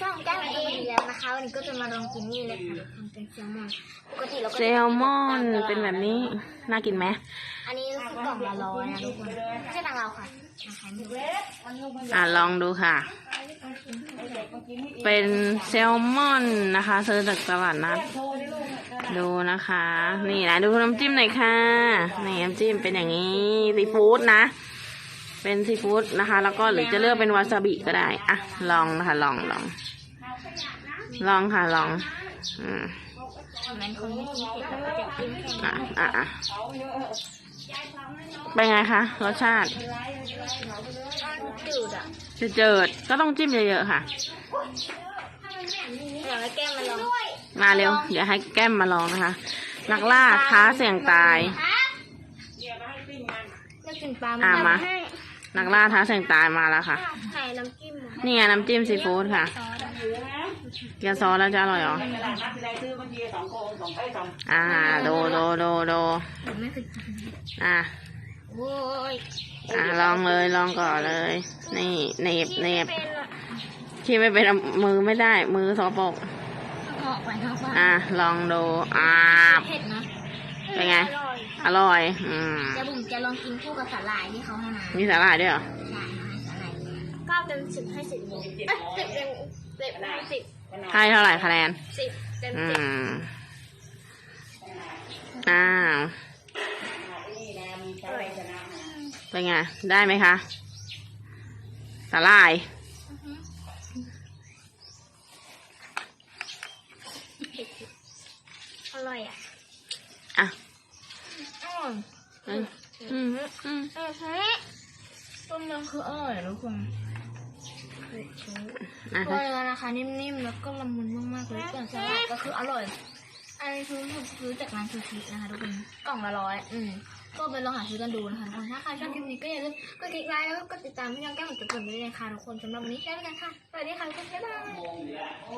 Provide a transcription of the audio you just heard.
ช่องแก้มเองแล้วนะคะวันนี้ก็จะมาลองกินนี่เลยค่ะทำเป็นแซลมอนปกติเราก็แซลมอนเป็นแบบนี้น่ากินไหมอันนี้คือกล่องละร้อยนะทุกคนไม่ใช่ทางเราค่ะนะคะนี่อะลองดูค่ะ เป็นแซลมอนนะคะ ซื้อจากตลาดนัดดูนะคะ นี่นะดูน้ำจิ้มหน่อยค่ะนี่น้ำจิ้มเป็นอย่างนี้ซีฟู้ดนะ เป็นซีฟู้ดนะคะ แล้วก็หรือจะเลือกเป็นวาซาบิก็ได้อะลองนะคะ ลองลอง ลองค่ะลองอืมมันคนไม่กินเผ็ดแล้วก็จะกินแค่อะอะอะเป็นไงคะรสชาติจืดอะจะเจิดก็ต้องจิ้มเยอะๆค่ะอยากให้แก้มมาลองมาเร็ว เดี๋ยวให้แก้มมาลองนะคะ นักล่าท้าเสี่ยงตายจะกินปลาอะมา นักล่าท้าเสี่ยงตายมาแล้วค่ะใส่น้ำจิ้มเหรอนี่ไงน้ำจิ้มซีฟู้ดค่ะซอสอะเกี๊ยวซอสแล้วจะอร่อยเหรอ อ่า โดโดโดโดผมไม่เคยกินอะ โอ้ยอะลองเลยลองก่อนเลย นี่เนบเนบเป็นอะที่ไม่เป็นเอามือไม่ได้ มือสกปรกเหาะไปเข้าบ้านอะลองดูอ่าเผ็ดนะเป็นไง อร่อยอร่อย อืมเดี๋ยวผมจะลองกินคู่กับสาหร่ายที่เขาให้มามีสาหร่ายด้วยเหรอใช่ให้สาหร่ายเก้าเต็มสิบให้สิบเลยเอ้ยสิบเต็มสิบให้สิบให้เท่าไหร่คะแนนสิบเต็มอืสิบมอ้าวเป็นไง ได้ไหมคะสาหร่ายอร่อยอะอะ อร่อย อืมอืมอืม อือฮึต้ มยำคืออร่อยทุกคนอะตัวเนื้อนะคะนิ่มๆแล้วก็ละมุนมากๆเลยส่วนสลัดก็คืออร่อย อันนี้คือผมซื้อจากร้านซูชินะคะทุกคนกล่องละร้อยอืมก็ไปลองหาซื้อกันดูนะคะทุกคนถ้าใครชอบคลิปนี้ก็อย่าลืมกดติดไลค์แล้วก็กดติดตามพี่น้องแก้วเหมือนจะเปิดไปเลยค่ะทุกคนสำหรับวันนี้แค่นี้กันค่ะสวัสดีค่ะทุกคนบ๊ายบาย